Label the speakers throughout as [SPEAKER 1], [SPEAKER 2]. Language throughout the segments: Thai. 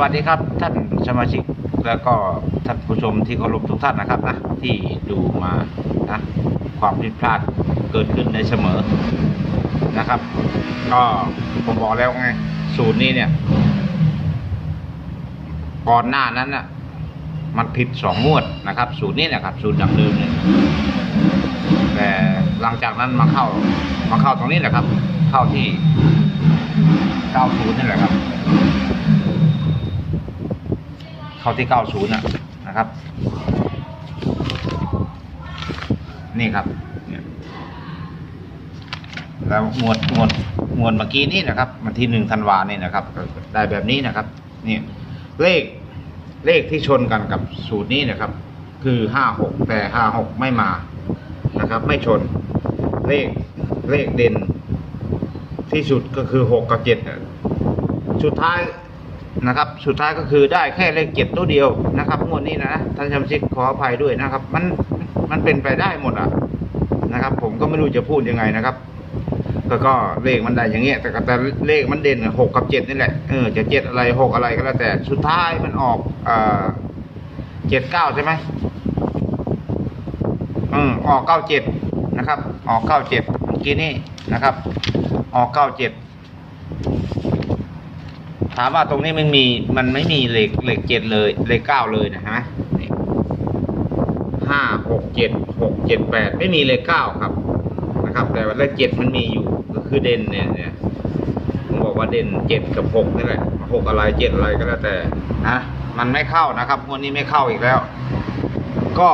[SPEAKER 1] วัสดีครับท่านสมาชิกแล้วก็ท่านผู้ชมที่เคารพทุกท่านนะครับนะที่ดูมานะความผิดพลาดเกิดขึ้นในเสมอนะครับ ก็ผมบอกแล้วไงสูตรนี้เนี่ย ก่อนหน้านั้นน่ะมันผิดสองงวดนะครับ สูตรนี้นะครับสูตรดังเดิมเนี่ยแต่หลังจากนั้นมาเข้ามาเข้าตรงนี้แหละครับ เข้าที่เก้าศูนย์นี่แหละครับ เข้าที่ 90นะนะครับ นี่ครับแล้วหมวดหมวดหมวดเมื่อกี้นี่นะครับวันที่หนึ่งธันวาเนี่ยนะครับ ได้แบบนี้นะครับนี่เลขเลขที่ชนกันกับสูตรนี้นะครับ คือห้าหกแต่ห้าหกไม่มานะครับ ไม่ชนเลขเลขเด่นที่สุดก็คือหกกับเจ็ดน่ะสุดท้าย นะครับ สุดท้ายก็คือได้แค่เลขเจ็ดตัวเดียวนะครับงวดนี้นะท่านชมชิกขออภัยด้วยนะครับ มันมันเป็นไปได้หมดอะนะครับ ผมก็ไม่รู้จะพูดยังไงนะครับก็ก็เลขมันได้อย่างเงี้ยแต่แต่เลขมันเด่นหกกับเจ็ดนี่แหละเออจะเจ็ดอะไรหกอะไรก็แล้วแต่สุดท้ายมันออกเอ่อเจ็ดเก้าใช่ไหมอืมออกเก้าเจ็ดนะครับ ออกเก้าเจ็ดเมื่อกี้นี่นะครับ ออกเก้าเจ็ด ถามว่าตรงนี้มันมีมันไม่มีเลขเลขเจ็ดเลยเลขเก้าเลยนะฮะห้าหกเจ็ดหกเจ็ดแปดไม่มีเลขเก้าครับนะครับ แต่ว่าเลขเจ็ดมันมีอยู่ก็คือเด่นเนี่ยเนี่ยผมบอกว่าเด่นเจ็ดกับหกนี่แหละหกอะไรเจ็ดอะไรก็แล้วแต่นะมันไม่เข้านะครับงวดนี้ไม่เข้าอีกแล้ว ก็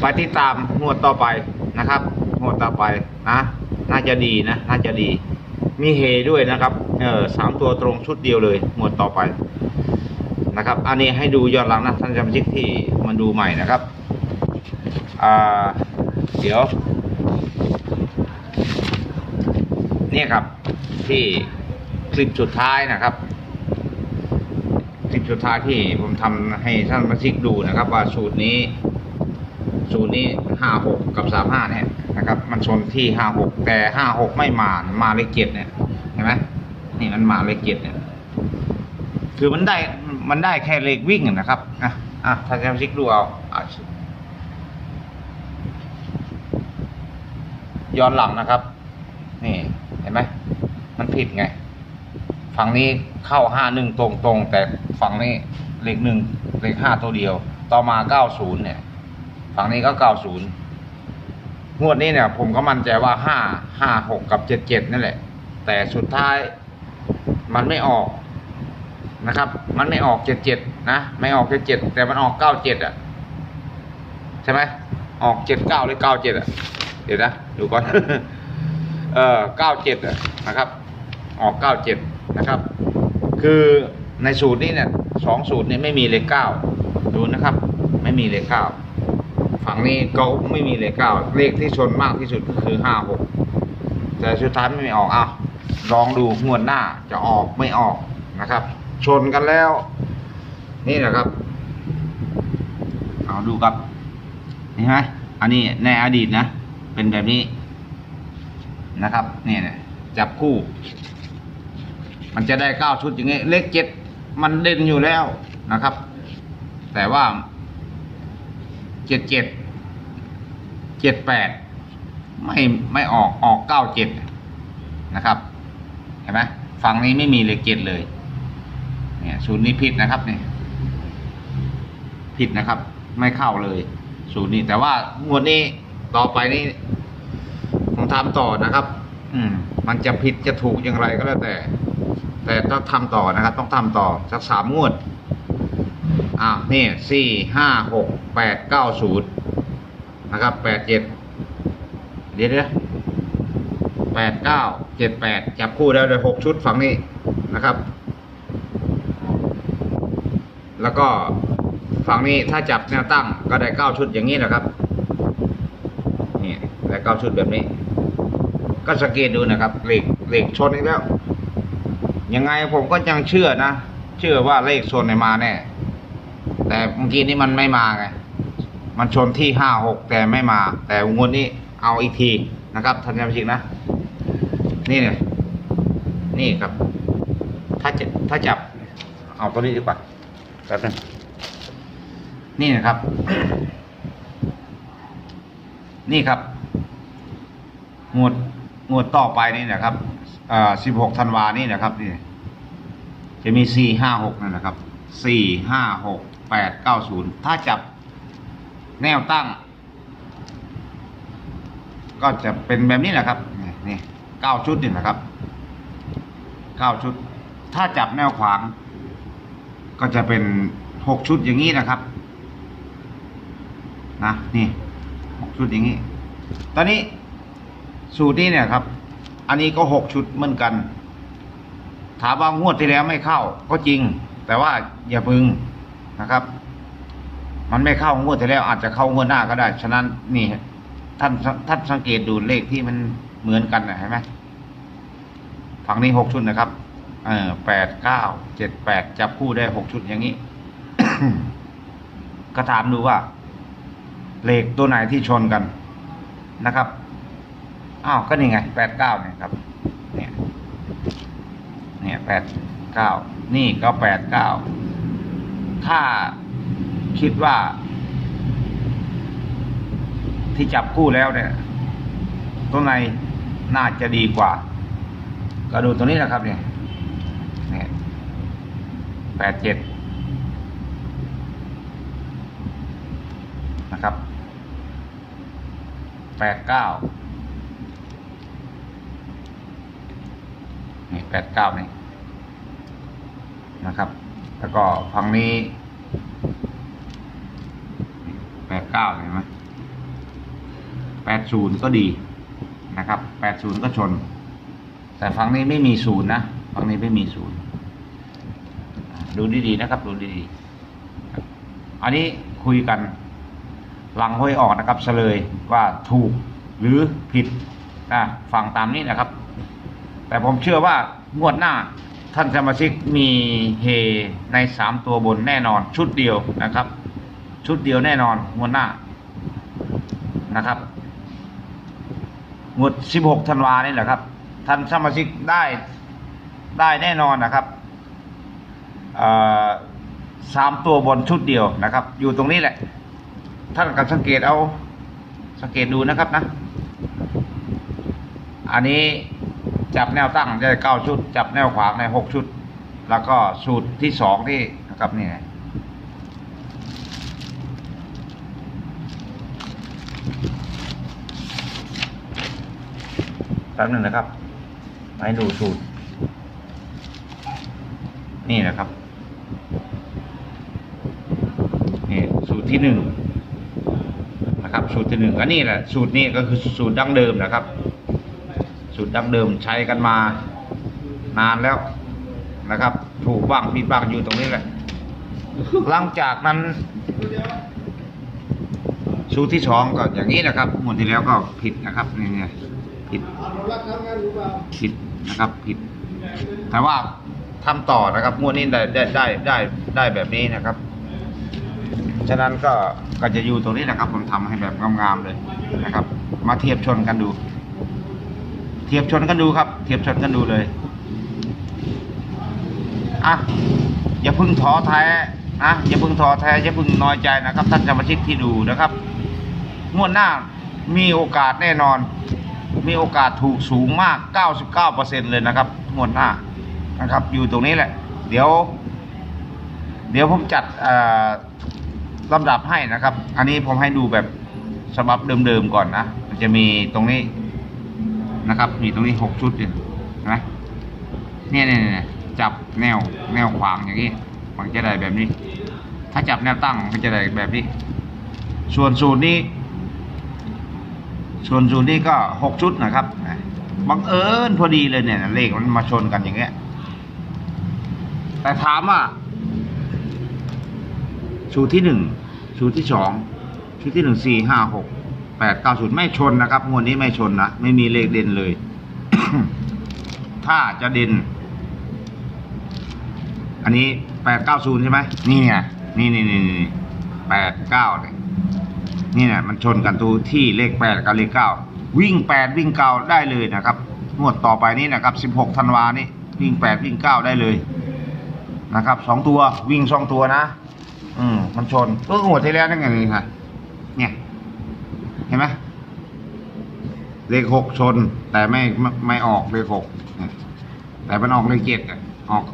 [SPEAKER 1] ไปติดตามงวดต่อไปนะครับงวดต่อไปนะน่าจะดีนะน่าจะดี มีเฮด้วยนะครับ เออสามตัวตรงชุดเดียวเลยหมวดต่อไปนะครับ อันนี้ให้ดูย้อนหลังนะท่านจำชิกที่มาดูใหม่นะครับอ่าเดี๋ยว เนี่ยครับที่คลิปสุดท้ายนะครับ คลิปสุดท้ายที่ผมทำให้ท่านมาชิกดูนะครับ ว่าสูตรนี้ สูตรนี้ห้าหกกับสามห้าเนี่ยนะครับ มันชนที่ห้าหกแต่ห้าหกไม่มามาเลขเจ็ดเนี่ยเห็นไหม นี่มันมาเลขเจ็ดเนี่ย คือมันได้มันได้แค่เลขวิ่งนะครับอะอะถ้าจะชิกดูเอาอะย้อนหลังนะครับ นี่เห็นไหมมันผิดไง ฝั่งนี้เข้าห้าหนึ่งตรงตรงแต่ฝั่งนี้เลขหนึ่งเลขห้าตัวเดียว ต่อมาเก้าศูนย์เนี่ย ฝั่งนี้ก็เก้าศูนย์งวดนี้เนี่ย ผมก็มั่นใจว่าห้าห้าหกกับเจ็ดเจ็ดนั่นแหละ แต่สุดท้าย มันไม่ออกนะครับ มันไม่ออกเจ็ดเจ็ดนะไม่ออกเจ็ดเจ็ดแต่มันออกเก้าเจ็ดอะใช่ไหมออกเจ็ดเก้าหรือเก้าเจ็ดอะเดี๋ยวนะดูก่อนเออเก้าเจ็ดอะนะครับ ออกเก้าเจ็ดนะครับ คือในสูตรนี้เนี่ยสองสูตรนี้ไม่มีเลขเก้าดูนะครับ ไม่มีเลขเก้าฝั่งนี้ก็ไม่มีเลขเก้าเลขที่ชนมากที่สุดก็คือห้าหกแต่สุดท้ายไม่ออกอะ ลองดูงวดหน้าจะออกไม่ออกนะครับ ชนกันแล้ว นี่แหละครับ เอาดูครับนี่ไหมอันนี้ในอดีตนะ เป็นแบบนี้นะครับเนี่ยนะจับคู่ มันจะได้เก้าชุดอย่างเงี้ยเลขเจ็ดมันเด่นอยู่แล้วนะครับ แต่ว่าเจ็ดเจ็ดเจ็ดแปดไม่ไม่ออกออกเก้าเจ็ดนะครับ ห็นไหมฝั่งนี้ไม่มีเลขเจ็ดเลย เนี่ยศูนย์นี้ผิดนะครับเนี่ยผิดนะครับ ไม่เข้าเลยศูนย์นี้ แต่ว่างวดนี้ต่อไปนี้ผมทำต่อนะครับ อืม มันจะผิดจะถูกอย่างไรก็แล้วแต่ แต่ต้องทำต่อนะครับ ต้องทำต่อสักสามงวดอ่านี่สี่ห้าหกแปดเก้าศูนย์นะครับแปดเจ็ดเดี๋ยวเดี๋ยว แปดเก้าเจ็ดแปดจับคู่แล้เลยหกชุดฝั่งนี้นะครับ แล้วก็ฝั่งนี้ถ้าจับแนวตั้งก็ได้เก้าชุดอย่างนี้แหละครับนี่ได้เก้าชุดแบบนี้ ก็สังเกตดูนะครับเลขเลขชนอีกแล้วยังไงผมก็ยังเชื่อนะเชื่อว่าเลขชนในมาแน่แต่เมื่อกี้นี้มันไม่มาไงมันชนที่ห้าหกแต่ไม่มา แต่งวดนี้เอาอีกทีนะครับท่านผู้ชมนะ นี่เนี่ยนี่ครับ ถ้าจะถ้าจับ เอาตัวนี้ดีกว่าแป๊บนึงนี่นะครับ นี่ครับ งวดงวดต่อไปนี่นะครับอ่อสิบหกธันวานี่นะครับนี่จะมีสี่ห้าหกนั่นนะครับสี่ห้าหกแปดเก้าศูนย์ถ้าจับแนวตั้ง ก็จะเป็นแบบนี้แหละครับนี่ เก้าชุดนี่นะครับเก้าชุด ถ้าจับแนวขวาง ก็จะเป็นหกชุดอย่างนี้นะครับนะนี่หกชุดอย่างนี้ ตอนนี้สูตรนี้เนี่ยครับ อันนี้ก็หกชุดเหมือนกัน ถามว่างวดที่แล้วไม่เข้าก็จริง แต่ว่าอย่าพึงนะครับ มันไม่เข้างวดที่แล้วอาจจะเข้างวดหน้าก็ได้ ฉะนั้นนี่ท่านท่านสังเกตดูเลขที่มัน เหมือนกันนะเห็นไหมฝั่งนี้หกชุดนะครับ เออแปดเก้าเจ็ดแปดจับคู่ได้หกชุดอย่างนี้ ก็ถามดูว่าเหลขตัวไหนที่ชนกันนะครับอ้าวก็นี่ไงแปดเก้าเนี่ยครับ เนี่ยเนี่ยแปดเก้านี่ก็แปดเก้าถ้าคิดว่า ที่จับคู่แล้วเนี่ย ตัวไหน น่าจะดีกว่า ก็ดูตัวนี้นะครับเนี่ยนี่แปดเจ็ดนะครับแปดเก้านี่แปดเก้านี่นะครับ แล้วก็ฝั่งนี้แปดเก้าเห็นไหมแปดศูนย์ก็ดี นะครับแปดศูนย์ก็ชน แต่ฝั่งนี้ไม่มีศูนย์นะฝั่งนี้ไม่มีศูนย์ดูดีๆนะครับ ดูดีๆ อันนี้คุยกันหลังห้อยออกนะครับเฉลยว่าถูกหรือผิดนะฟังตามนี้นะครับ แต่ผมเชื่อว่างวดหน้าท่านสมาชิกมีเฮในสามตัวบนแน่นอน ชุดเดียวนะครับ ชุดเดียวแน่นอนงวดหน้านะครับ งวดสิบหกธันวานี่แหละครับ ท่านสมาชิกได้ได้แน่นอนนะครับสามตัวบนชุดเดียวนะครับ อยู่ตรงนี้แหละ ท่านกับสังเกตเอา สังเกตดูนะครับนะ อันนี้จับแนวตั้งได้เก้าชุด จับแนวขวางในหกชุด แล้วก็สูตรที่สองที่นะครับนี่นะแป๊บหนึ่งนะครับให้ดูสูตร นี่นะครับนี่สูตรที่หนึ่งนะครับ สูตรที่หนึ่งอันนี้แหละสูตรนี้ก็คือสูตรดั้งเดิมนะครับ สูตรดั้งเดิมใช้กันมานานแล้วนะครับ ถูกบ้างผิดบ้างอยู่ตรงนี้แหละ หลังจากนั้น สูตรที่สองก็อย่างนี้นะครับหมดที่แล้วก็ผิดนะครับนี่ ผิดผิดนะครับผิด แต่ว่าทำต่อนะครับงวดนี้ได้ได้ได้ได้ได้แบบนี้นะครับ ฉะนั้นก็ก็จะอยู่ตรงนี้นะครับ ผมทำให้แบบงามๆเลยนะครับ มาเทียบชนกันดู เทียบชนกันดูครับ เทียบชนกันดูเลยอะอย่าพึ่งท้อแท้นะอย่าพึ่งท้อแท้อย่าพึ่งน้อยใจนะครับ ท่านสมาชิกที่ดูนะครับงวดหน้ามีโอกาสแน่นอน มีโอกาสถูกสูงมาก 99%เลยนะครับงวดหน้านะครับ อยู่ตรงนี้แหละ เดี๋ยว เดี๋ยวผมจัดอ่อลำดับให้นะครับ อันนี้ผมให้ดูแบบฉบับเดิมๆก่อนนะ มันจะมีตรงนี้นะครับ มีตรงนี้หกชุดเนไหมเนี่ยเนี่ยเนี่ยจับแนวแนวขวางอย่างนี้ มันจะได้แบบนี้ ถ้าจับแนวตั้งมันจะได้แบบนี้ ส่วนสูตรนี้ ส่วนสูตรนี้ก็หกชุดนะครับบังเอิญพอดีเลยเนี่ยเลขมันมาชนกันอย่างเงี้ย แต่ถามว่าสูตรที่หนึ่งสูตรที่สองสูตรที่หนึ่งสี่ห้าหกแปดเก้าศูนย์ไม่ชนนะครับงวดนี้ไม่ชนนะไม่มีเลขเด่นเลย ถ้าจะเด่น อันนี้แปดเก้าศูนย์ใช่ไหมนี่ไงนี่นี่นี่นี่แปดเก้าเนี่ย นี่เนี่ยมันชนกันตัวที่เลขแปดกับเลขเก้าวิ่งแปดวิ่งเก้าได้เลยนะครับงวดต่อไปนี้นะครับสิบหกธันวานี้วิ่งแปดวิ่งเก้าได้เลยนะครับสองตัววิ่งสองตัวนะ อืมมันชนก็หัวดที่แล้วนั่นไงนี่ค่ะเนี่ย เห็นไหมเลขหกชน แต่ไม่ไม่ออกเลขหกแต่มันออกเลขเจ็ดอะออก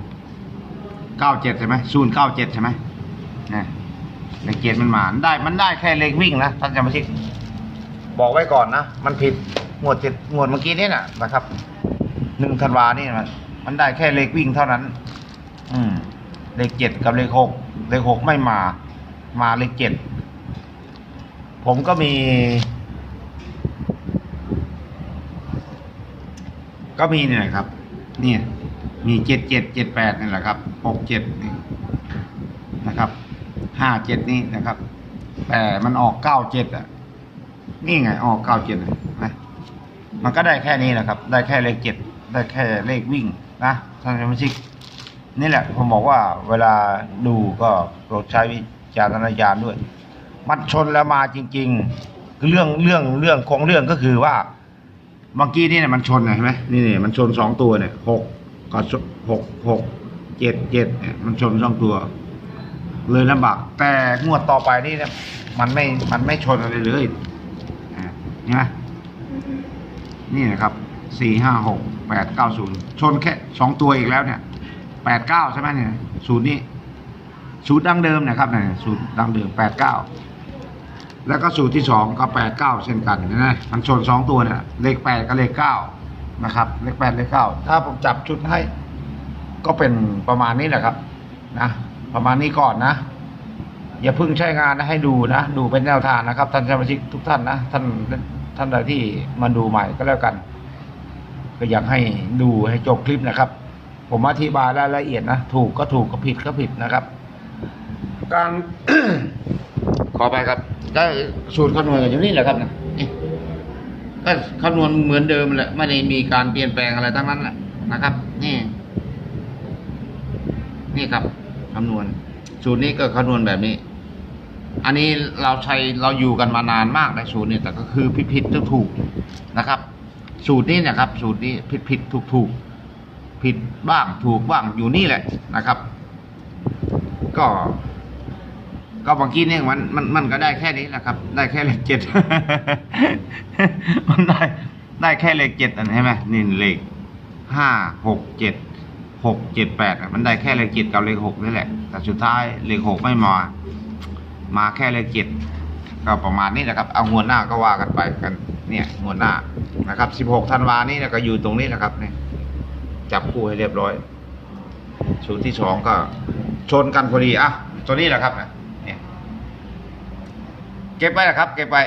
[SPEAKER 1] เก้าเจ็ดใช่ไหมศูนย์เก้าเจ็ดใช่ไหมนี่ เลขเจ็ดมันมาได้มันได้แค่เลขวิ่งนะท่านจำไม่ชิกบอกไว้ก่อนนะ มันผิดงวดเจ็ดงวดเมื่อกี้นี่น่ะนะครับหนึ่งธันวานี่มันมันได้แค่เลขวิ่งเท่านั้น อืม เลขเจ็ดกับเลขหกเลขหกไม่มา มาเลขเจ็ดผมก็มี ก็มีนี่ยนะครับ นี่มีเจ็ดเจ็ดเจ็ดแปดนี่แหละครับหกเจ็ดนะครับ ห้าเจ็ดนี่นะครับ แต่มันออกเก้าเจ็ดอะ นี่ไงออกเก้าเจ็ดนะมันก็ได้แค่นี้แหละครับ ได้แค่เลขเจ็ดได้แค่เลขวิ่งนะท่านสมาชิกนี่แหละผมบอกว่าเวลาดูก็โปรดใช้วิจารณญาณด้วย มันชนแล้วมาจริงๆคือเรื่องเรื่องเรื่องของเรื่องก็คือว่าเมื่อกี้นี่เนี่ยมันชนไงเห็นไหมนี่เนี่ยมันชนสองตัวเนี่ยหกก็ชหกหกเจ็ดเจ็ดเนี่ยมันชนสองตัว เลยลำบากแต่งวดต่อไปนี่นี่ยมันไม่มันไม่ชนอะไรเลยอ่าเนไหมนี่นะครับสี่ห้าหกแปดเก้าศูนย์ชนแค่สองตัวอีกแล้วเนี่ยแปดเก้าใช่ไหมเนี่ยศูนย์นี้ศูนย์ดั้งเดิมนะครับเนี่ยศูนย์ดั้งเดิมแปดเก้าแล้วก็สูตรที่สองก็แปดเก้าเช่นกันนะมันชนสองตัวเนี่ยเลขแปดกับเลขเก้านะครับ เลขแปดเลขเก้าถ้าผมจับชุดให้ ก็เป็นประมาณนี้แหละครับ นะ ประมาณนี้ก่อนนะ อย่าเพิ่งใช้งานนะให้ดูนะ ดูเป็นแนวทางนะครับ ท่านสมาชิกทุกท่านนะท่านท่านใดที่มาดูใหม่ก็แล้วกัน ก็อยากให้ดูให้จบคลิปนะครับ ผมอธิบายรายละเอียดนะถูกก็ถูกก็ผิดก็ผิดนะครับ การขอไปครับก็สูตรคำนวณกันอยู่นี่แหละครับนะนี่ก็คำนวณเหมือนเดิมแหละไม่ได้มีการเปลี่ยนแปลงอะไรทั้งนั้นแหละนะครับ นี่ นี่ครับ คำนวณ สูตรนี้ก็คำนวณแบบนี้ อันนี้เราใช้เราอยู่กันมานานมากในสูตรนี้แต่ก็คือผิดผิดถูกถูกนะครับ สูตรนี้นะครับ สูตรนี้ผิดผิดถูกถูกผิดบ้างถูกบ้างอยู่นี่แหละนะครับ ก็ ก็บางทีเนี่ยมันมันมันก็ได้แค่นี้แหละครับ ได้แค่เลขเจ็ดมันได้ได้แค่เลขเจ็ดอันใช่ไหมนี่เลขห้าหกเจ็ด หกเจ็ดแปดมันได้แค่เลขเจ็ดกับเลขหกนี่แหละ แต่สุดท้ายเลขหกไม่มา มาแค่เลขเจ็ดก็ประมาณนี้แหละครับ เอางวหน้าก็ว่ากันไปกัน เนี่ยงวหน้านะครับสิบหกธันวานี่นะก็อยู่ตรงนี้แหละครับเนี่ยจับคู่ให้เรียบร้อยสูตรที่สองก็ชนกันพอดีอะตัวนี้แหละครับนะเนี่ยเก็บไว้นะครับ เก็บไว้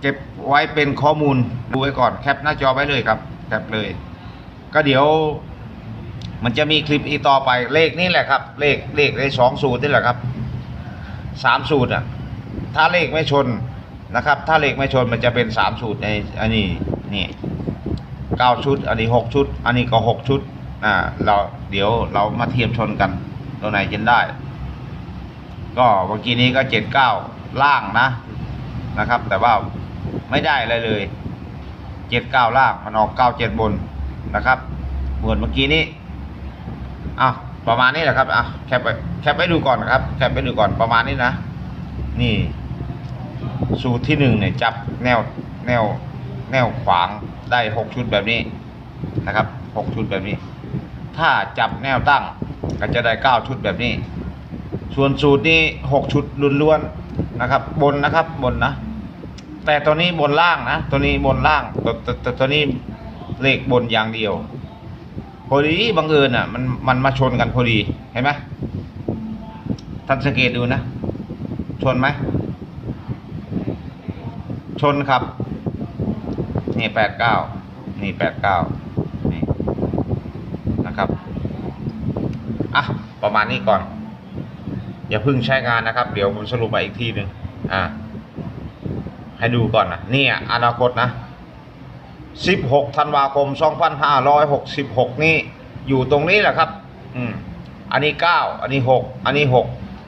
[SPEAKER 1] เก็บไว้เป็นข้อมูลดูไว้ก่อนแคปหน้าจอไว้เลยครับแคปเลย ก็เดี๋ยว มันจะมีคลิปอีกต่อไปเลขนี่แหละครับ เลขเลขในสองสูตรนี่แหละครับสามสูตรอะถ้าเลขไม่ชนนะครับ ถ้าเลขไม่ชนมันจะเป็นสามสูตรในอันนี้นี่เก้าชุด อันนี้หกชุด อันนี้ก็หกชุดอ่าเราเดี๋ยวเรามาเทียบชนกันตัวไหนจะได้ ก็เมื่อกี้นี้ก็เจ็ดเก้าล่างนะนะครับ แต่ว่าไม่ได้อะไรเลยเจ็ดเก้าล่างมันออกเก้าเจ็ดบนนะครับเหมือนเมื่อกี้นี้ อะประมาณนี้แหละครับอะแคปไปแคปไปดูก่อนครับแคปไปดูก่อนประมาณนี้นะ นี่ สูตรที่หนึ่งเนี่ยจับแนวแนวแนวขวางได้หกชุดแบบนี้นะครับหกชุดแบบนี้ ถ้าจับแนวตั้งก็จะได้เก้าชุดแบบนี้ ส่วนสูตรนี้หกชุดล้วนๆนะครับ บนนะครับบนนะแต่ตัวนี้บนล่างนะ ตัวนี้บนล่างตตตัวตัวนี้เลขบนอย่างเดียว พอดีบังเอิญอะ มันมันมาชนกันพอดีเห็นไหมท่านสังเกตดูนะ ชนไหมชนครับ นี่แปดเก้านี่แปดเก้านี่นะครับอะประมาณนี้ก่อน อย่าเพิ่งใช้งานนะครับ เดี๋ยวผมสรุปมาอีกทีหนึ่งอ่าให้ดูก่อนนะนี่อะอนาคตนะ 16ธันวาคม 2566 นี่อยู่ตรงนี้แหละครับ อืม อันนี้ 9 อันนี้ 6 อันนี้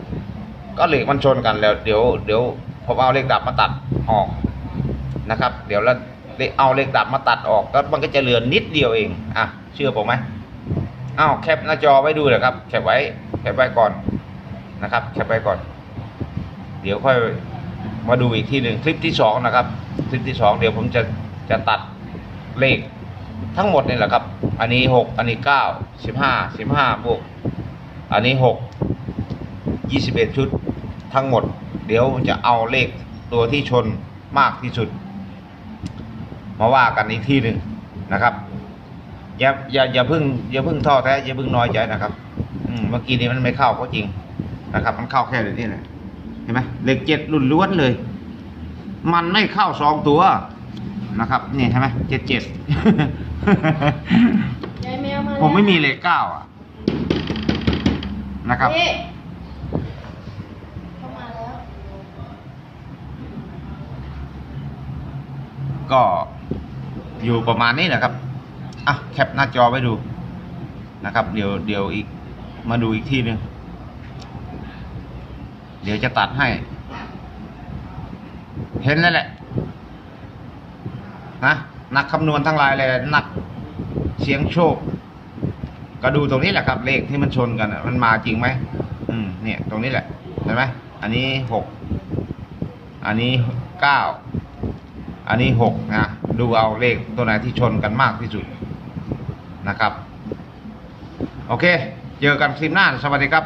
[SPEAKER 1] 6 ก็เหล็กมันชนกันแล้วเดี๋ยวเดี๋ยวผมเอาเหล็กดับมาตัดออกนะครับ เดี๋ยวแล้วเอาเหล็กดับมาตัดออกแล้วมันก็จะเหลือนิดเดียวเอง อะ เชื่อผมไหมอ้าวแคปหน้าจอไว้ดูเลยครับ แคปไว้ แคปไว้ก่อนนะครับ แคปไว้ก่อน เดี๋ยวค่อยมาดูอีกทีหนึ่งคลิปที่สองนะครับ คลิปที่สองเดี๋ยวผมจะจะตัด เลขทั้งหมดนี่แหละครับ อันนี้หกอันนี้เก้าสิบห้าสิบห้าบวก อันนี้หกยี่สิบเอ็ดชุดทั้งหมด เดี๋ยวจะเอาเลขตัวที่ชนมากที่สุด มาว่ากันอีกที่หนึ่งนะครับอย่าอย่าอย่าเพิ่งอย่าเพิ่งท้อแท้อย่าเพิ่งน้อยใจนะครับอืมเมื่อกี้นี้มันไม่เข้าก็จริงนะครับ มันเข้าแค่เดี๋ยวนี้แหละเห็นไหมเลขเจ็ดรุ่นล้วนเลย มันไม่เข้าสองตัว นะครับนี่ใช่ไหมเจ็ดเจ็ด
[SPEAKER 2] ยายแมวมาแล้ว
[SPEAKER 1] ผมไม่มีเลขเก้าอะ นะครับ
[SPEAKER 2] เอ๊ะเข้ามาแล้ว
[SPEAKER 1] ก็อยู่ประมาณนี้นะครับ อะ แคปหน้าจอไว้ดูนะครับ เดี๋ยวเดี๋ยวอีกมาดูอีกทีหนึ่งเดี๋ยวจะตัดให้ เห็นแล้วแหละ นะนักคำนวณทั้งหลายเลยนักเสียงโชค ก็ดูตรงนี้แหละครับ เลขที่มันชนกันมันมาจริงไหมอืมเนี่ย ตรงนี้แหละเห็นไหมอันนี้หกอันนี้เก้าอันนี้หกนะดูเอาเลขตัวไหนที่ชนกันมากที่สุดนะครับ โอเค เจอกันคลิปหน้าสวัสดีครับ